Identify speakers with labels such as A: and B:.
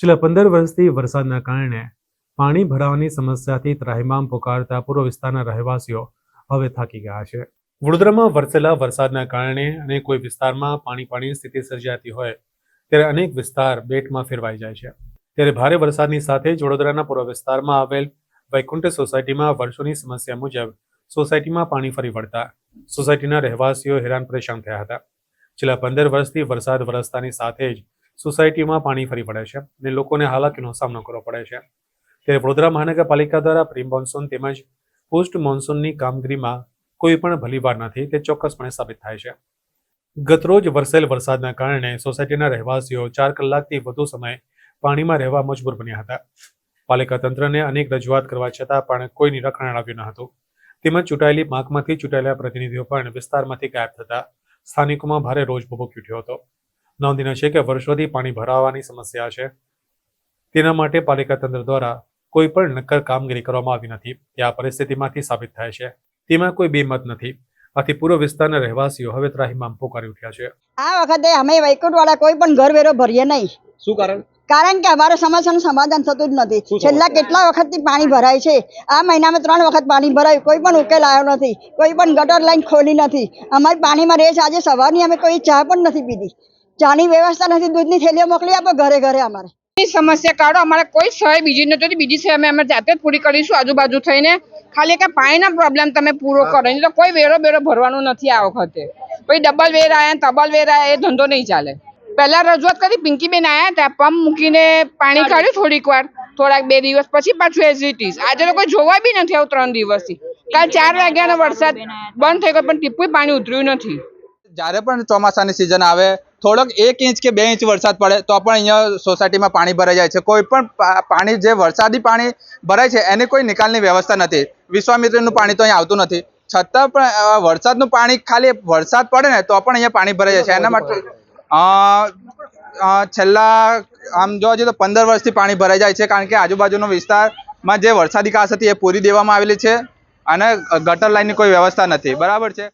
A: છેલ્લા પંદર વર્ષથી વરસાદના કારણે પાણી ભરાવાની સમસ્યાથી ત્રાહિમામ પુકારતા પૂર્વ વિસ્તારના રહેવાસીઓ હવે થાકી ગયા છે. વડોદરામાં વરસેલા વરસાદના કારણે અને કોઈ વિસ્તારમાં પાણી પાણી સ્થિતિ સર્જાતી હોય ત્યારે અનેક વિસ્તાર બેટમાં ફેરવાઈ જાય છે. ત્યારે ભારે વરસાદની સાથે જ વડોદરાના પૂર્વ વિસ્તારમાં આવેલ વૈકુંઠ સોસાયટીમાં વર્ષોની સમસ્યા મુજબ સોસાયટીમાં પાણી ફરી વળતા સોસાયટીના રહેવાસીઓ હેરાન પરેશાન થયા હતા. છેલ્લા પંદર વર્ષથી વરસાદ વરસતાની સાથે જ સોસાયટીમાં પાણી ફરી પડે છે અને લોકોને હાલાકીનો સામનો કરવો પડે છે. ત્યારે વડોદરા મહાનગરપાલિકા દ્વારા પ્રી મોન્સૂન તેમજ પોસ્ટ મોન્સૂનની કામગીરીમાં કોઈ પણ ભલીવાર નથી તે ચોક્કસપણે સાબિત થાય છે. ગતરોજ વરસેલ વરસાદના કારણે સોસાયટીના રહેવાસીઓ ચાર કલાકથી વધુ સમય પાણીમાં રહેવા મજબૂર બન્યા હતા. પાલિકા તંત્રને અનેક રજૂઆત કરવા છતાં પણ કોઈ નિરાકરણ આવ્યું ન હતું તેમજ ચૂંટાયેલી પાંખમાંથી ચૂંટાયેલા પ્રતિનિધિઓ પણ વિસ્તારમાંથી ગાયબ થતા સ્થાનિકોમાં ભારે રોષ ભભૂકી ઉઠ્યો હતો. નોંધનીય છે કે વર્ષોથી પાણી ભરાવાની સમસ્યા છે. તેના માટે પાલિકા તંત્ર દ્વારા કોઈ પણ નક્કર કામગીરી કરવામાં આવી નથી. તે આ પરિસ્થિતિમાંથી સાબિત થાય છે. તેમાં કોઈ બેમત નથી. આથી પૂર્વ વિસ્તારના રહેવાસીઓ હવે ત્રાહિમામ પોકારી ઉઠ્યા છે.
B: આ વખતે અમે વૈકુંઠવાળા કોઈ પણ ઘર વેરો ભરીએ નહીં.
C: શું કારણ?
B: કારણ કે અમારો સમસ્યાનું સમાધાન થતું જ નથી. છેલ્લા કેટલા વખતથી પાણી ભરાય છે? આ મહિનામાં ત્રણ વખત પાણી ભરાયું. કોઈ પણ ઉકેલ આવ્યો નથી. કોઈ પણ ગટર લાઈન ખોલી નથી. અમારી પાણીમાં રહે છે આજે સવારની અમે કોઈ ચા પણ નથી પીધી. ચાની વ્યવસ્થા નથી દૂધની થેલીઓ મોકલી આપો ઘરે ઘરે અમારે.
D: સમસ્યા કાઢો અમારે કોઈ સહાય બીજી નથી બીજી સહાય અમે અમે જાતે જ પૂરી કરીશું આજુબાજુ થઈને. ખાલી કે પાણીના પ્રોબ્લેમ તમે પૂરો કરો નહીં તો કોઈ વેરો બેરો ભરવાનું નથી આ વખતે. પછી ડબલ વેર આયા તબલ વેર આયા એ ધંધો નહીં ચાલે. પહેલા રજૂઆત કરી પિંકીબેન આવ્યા ત્યાં પંપ મૂકીને પાણી કાઢ્યું થોડીક વાર. થોડાક બે દિવસ પછી પાછું એઝ ઇટ ઇઝ આજે તો કોઈ જોવા બી નથી આવું ત્રણ દિવસથી. કાલ ચાર વાગ્યાનો વરસાદ બંધ થઈ ગયો પણ ટીપું પાણી ઉતર્યું નથી.
E: જ્યારે પણ ચોમાસાની સિઝન આવે થોડોક એક ઇંચ કે બે ઇંચ વરસાદ પડે તો પણ અહીંયા સોસાયટીમાં પાણી ભરાઈ જાય છે. કોઈ પણ પાણી જે વરસાદી પાણી ભરાય છે, એની કોઈ નિકાલની વ્યવસ્થા નથી. વિશ્વામિત્રનું પાણી તો અહીંયા આવતું નથી. છતાં પણ વરસાદનું પાણી ખાલી વરસાદ પડે ને તો પણ અહીંયા પાણી ભરાઈ જાય છે. એના માટે છેલ્લા, આમ જોવા જઈએ તો પંદર વર્ષથી પાણી ભરાઈ જાય છે કારણ કે આજુબાજુનો વિસ્તારમાં જે વરસાદી કાસ હતી એ પૂરી દેવામાં આવેલી છે અને ગટર લાઈનની કોઈ વ્યવસ્થા નથી. બરાબર છે?